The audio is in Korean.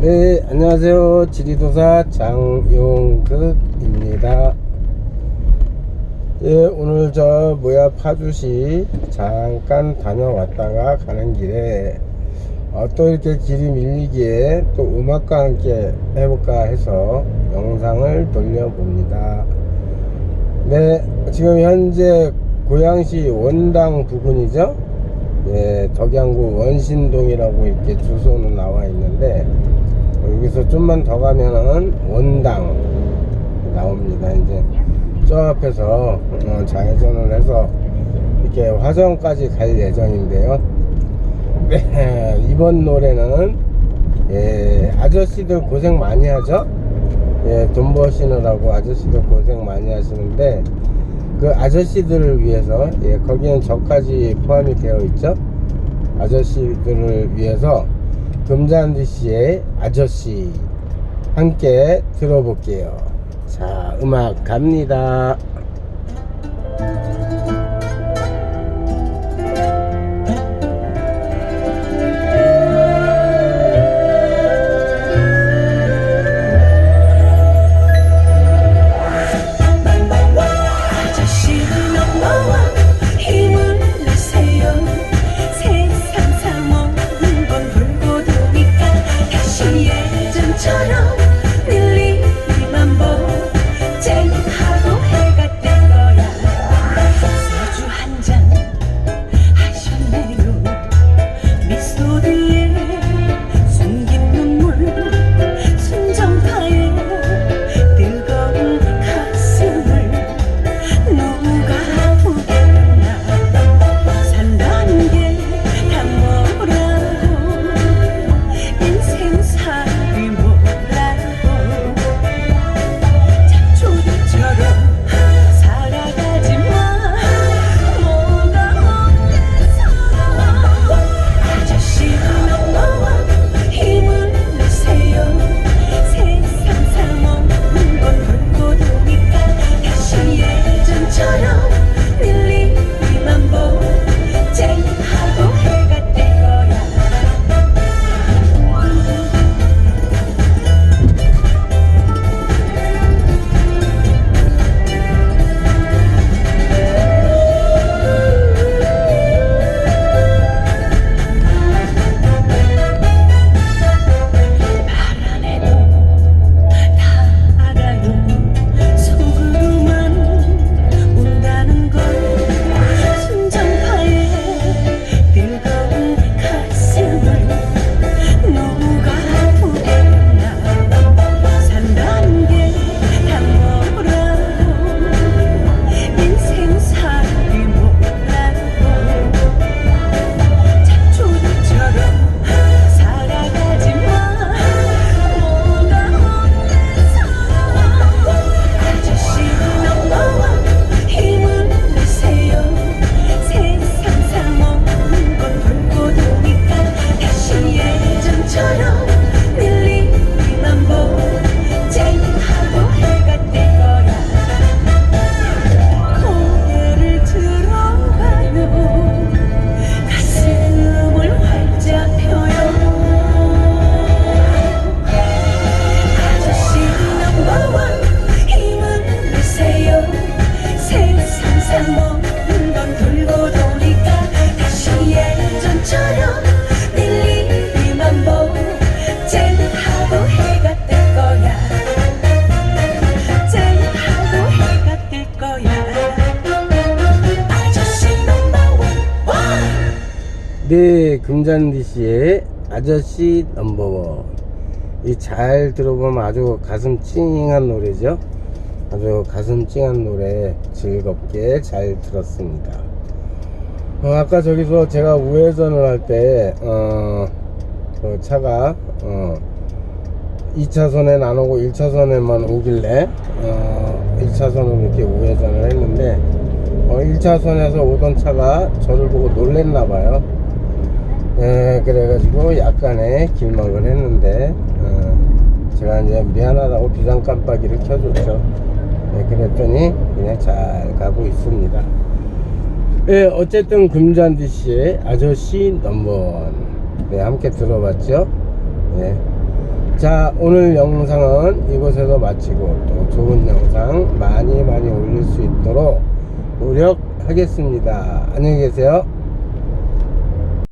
네, 안녕하세요. 지리도사 장용극입니다. 예, 오늘 저 뭐야 파주시 잠깐 다녀왔다가 가는 길에 어, 또 이렇게 길이 밀리기에 또 음악과 함께 해볼까 해서 영상을 돌려봅니다. 네, 지금 현재 고양시 원당 부근이죠. 예, 덕양구 원신동이라고 이렇게 주소는 나와 있는데 어, 여기서 좀만 더 가면은 원당 나옵니다. 이제 저 앞에서 어, 좌회전을 해서 이렇게 화정까지 갈 예정인데요. 네, 이번 노래는 예, 아저씨들 고생 많이 하죠. 예, 돈 버시느라고 아저씨들 고생 많이 하시는데 그 아저씨들을 위해서 예, 거기는 저까지 포함이 되어 있죠. 아저씨들을 위해서 금잔디 씨의 아저씨 함께 들어볼게요. 자, 음악 갑니다. 네, 금잔디 씨의 아저씨 넘버원. 이 잘 들어보면 아주 가슴 찡한 노래죠. 아주 가슴 찡한 노래 즐겁게 잘 들었습니다. 어, 아까 저기서 제가 우회전을 할 때, 어, 그 차가, 어, 2차선에 안 오고 1차선에만 오길래, 어, 1차선으로 이렇게 우회전을 했는데, 어, 1차선에서 오던 차가 저를 보고 놀랬나 봐요. 예, 그래가지고 약간의 길막을 했는데, 어, 제가 이제 미안하다고 비상 깜빡이를 켜줬죠. 예, 그랬더니 그냥 잘 가고 있습니다. 예, 어쨌든 금잔디 씨의 아저씨 넘버원. 네, 함께 들어봤죠? 예. 자 오늘 영상은 이곳에서 마치고 또 좋은 영상 많이 많이 올릴 수 있도록 노력하겠습니다 안녕히 계세요